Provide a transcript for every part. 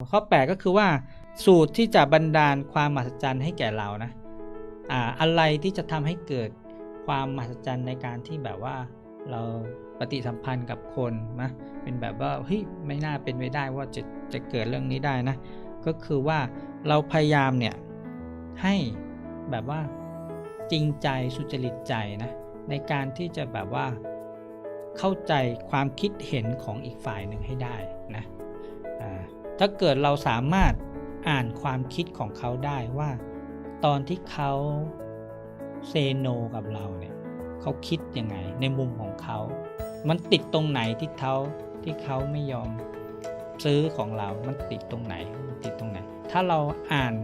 ข้อ 8 ก็คือว่า สูตรที่จะบันดาลความมหัศจรรย์ให้แก่เรานะอ่าอะไรที่จะทำให้เกิดความมหัศจรรย์ในการที่แบบว่าเราปฏิสัมพันธ์กับคนนะเป็นแบบว่าเฮ้ยไม่น่าเป็นไปได้ว่าจะจะเกิดเรื่องนี้ได้นะ ก็คือว่าเราพยายามเนี่ยให้แบบว่าจริงใจสุจริตใจนะในการที่จะแบบว่าเข้าใจความคิดเห็นของอีกฝ่ายหนึ่งให้ได้นะ ถ้าเกิดเราสามารถอ่านความคิดของเขาได้ว่า ตอนที่เขาเซโนกับเราเนี่ยเขาคิดยังไงในมุมของเขา มันติดตรงไหนที่เขาที่เขาไม่ยอมซื้อของเรา มันติดตรงไหน มันติดตรงไหน ถ้าเราอ่าน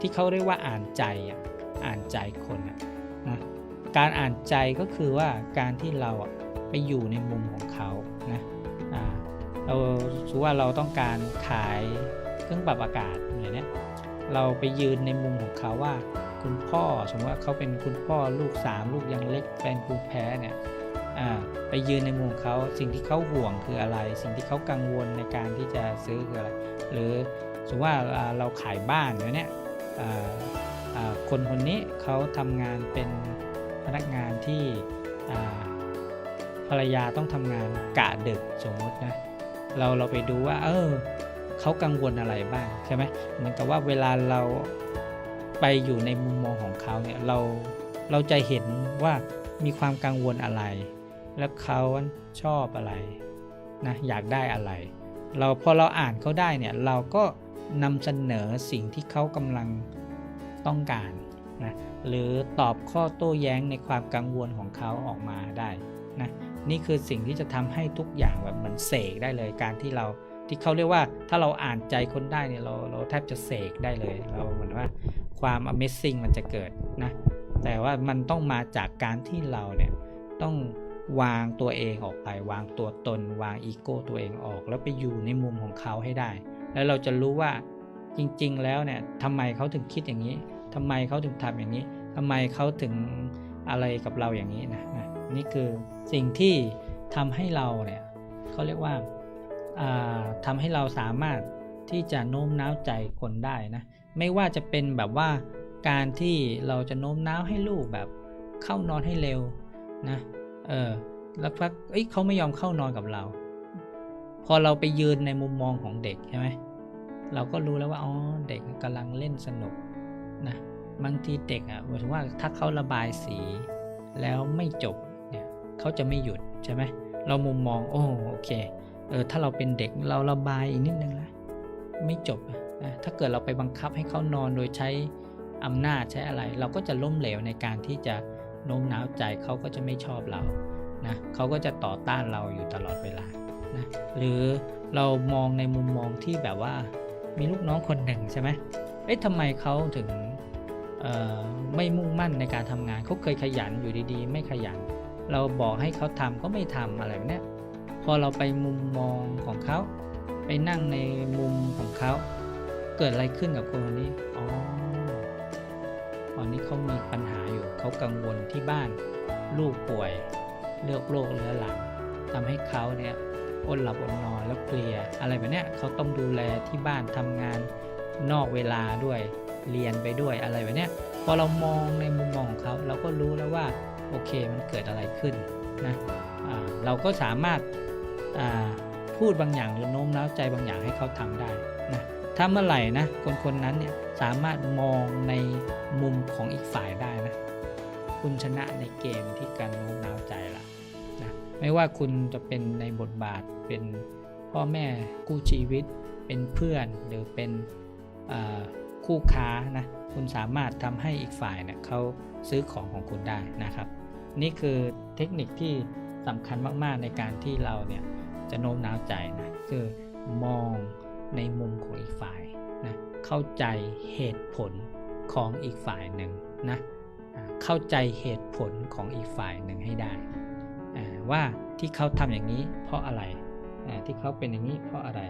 ที่เขาเรียกว่าอ่านใจอะ อ่านใจคนอะนะการอ่านใจก็คือว่าการที่เราไปอยู่ในมุมของเขานะอ่า เราสมว่าเราต้องการขายเครื่องปรับอากาศอย่างเนี้ยเราไปยืนในมุมของเขาว่าคุณพ่อสมมติว่าเขาเป็นคุณพ่อลูกสามลูกยังเล็กเป็นภูมิแพ้เนี่ยไปยืนในมุมเขาสิ่งที่เขาห่วงคืออะไร สิ่งที่เขากังวลในการที่จะซื้อคืออะไร หรือสมมติว่าเราขายบ้านเนี่ยคนคนนี้เขาทำงานเป็นพนักงานที่ภรรยาต้องทำงานกะดึกสมมตินะ เราเราไปดูว่า เออเขากังวลอะไรบ้างใช่ไหมเหมือนกับว่าเวลาเราไปอยู่ในมุมมองของเขาเนี่ยเราเราจะเห็นว่ามีความกังวลอะไร แล้วเขาชอบอะไรนะอยากได้อะไร เราพอเราอ่านเขาได้เนี่ยเราก็นำเสนอสิ่งที่เขากำลังต้องการนะหรือตอบข้อโต้แย้งในความกังวลของเขาออกมาได้นะ นี่คือสิ่งที่จะทำให้ทุกอย่างแบบเหมือนเสกได้เลยการที่เราที่เขาเรียกว่าถ้าเราอ่านใจคนได้เนี่ยเราเราแทบจะเสกได้เลย เราเหมือนว่าความ Amazing มันจะเกิดนะแต่ว่ามันต้องมาจากการที่เราเนี่ยต้องวางตัวเองออกไป วางตัวตน วางอีโก้ตัวเองออก แล้วไปอยู่ในมุมของเขาให้ได้ แล้วเราจะรู้ว่าจริง ๆ แล้วเนี่ยทำไมเขาถึงคิดอย่างนี้ทำไมเขาถึงทำอย่างนี้ทำไมเขาถึงอะไรกับเราอย่างนี้นะนะ นี่คือสิ่งที่ทำให้เราเนี่ยเขาเรียกว่าาทำให้เราสามารถที่จะโน้มน้าวใจคนได้นะไม่ว่าจะเป็นแบบว่าการที่เราจะโน้มน้าวให้ลูกแบบเข้านอนให้เร็วนะเออแล้วพักเอ้ยเขาไม่ยอมเข้านอนกับเรา พอเราไปยืนในมุมมองของเด็กใช่ไหมเราก็รู้แล้วว่าอ๋อเด็กกำลังเล่นสนุกนะบางทีเด็กอะหมายถึงว่าถ้าเขาระบายสีแล้วไม่จบ เขาจะไม่หยุดใช่ไหมเรามุมมองโอ้โอเคเออถ้าเราเป็นเด็กเราระบายอีกนิดนึงนะไม่จบนะถ้าเกิดเราไปบังคับให้เขานอนโดยใช้อำนาจใช้อะไร เราก็จะล้มเหลวในการที่จะโน้มน้าวใจเขาก็จะไม่ชอบเรานะเขาก็จะต่อต้านเราอยู่ตลอดเวลานะหรือเรามองในมุมมองที่แบบว่ามีลูกน้องคนหนึ่งใช่ไหมเอ๊ะทำไมเขาถึงไม่มุ่งมั่นในการทำงานเขาเคยขยันอยู่ดีๆ ไม่ขยัน เราบอกให้เขาทำก็ไม่ทำอะไรแบบเนี้ยพอเราไปมุมมองของเขา ไปนั่งในมุมของเขา เกิดอะไรขึ้นกับคนคนนี้อ๋อตอนนี้เขามีปัญหาอยู่เขากังวลที่บ้าน ลูกป่วยเลือกโรคเรื้อรังทำให้เขาเนี่ยอดหลับอดนอนแล้วเพลีย อะไรแบบเนี้ยเขาต้องดูแลที่บ้านทำงานนอกเวลาด้วยเรียนไปด้วยอะไรแบบเนี้ยพอเรามองในมุมมองของเขา เราก็รู้แล้วว่า โอเคมันเกิดอะไรขึ้นนะเราก็สามารถพูดบางอย่างหรือโน้มน้าวใจบางอย่างให้เขาทำได้นะถ้าเมื่อไหร่นะคนคนนั้นเนี่ยสามารถมองในมุมของอีกฝ่ายได้นะคุณชนะในเกมที่การโน้มน้าวใจละนะไม่ว่าคุณจะเป็นในบทบาทเป็นพ่อแม่คู่ชีวิต เป็นเพื่อนหรือเป็น คู่ค้านะคุณสามารถทำให้อีกฝ่ายเนี่ยเขาซื้อของของคุณได้นะครับ นี่คือเทคนิคที่สำคัญมากๆในการที่เราเนี่ยจะโน้มน้าวใจนะคือมองในมุมของอีกฝ่ายนะเข้าใจเหตุผลของอีกฝ่ายหนึ่งนะเข้าใจเหตุผลของอีกฝ่ายหนึ่งให้ได้ ว่าที่เขาทำอย่างนี้เพราะอะไรที่เขาเป็นอย่างนี้เพราะอะไร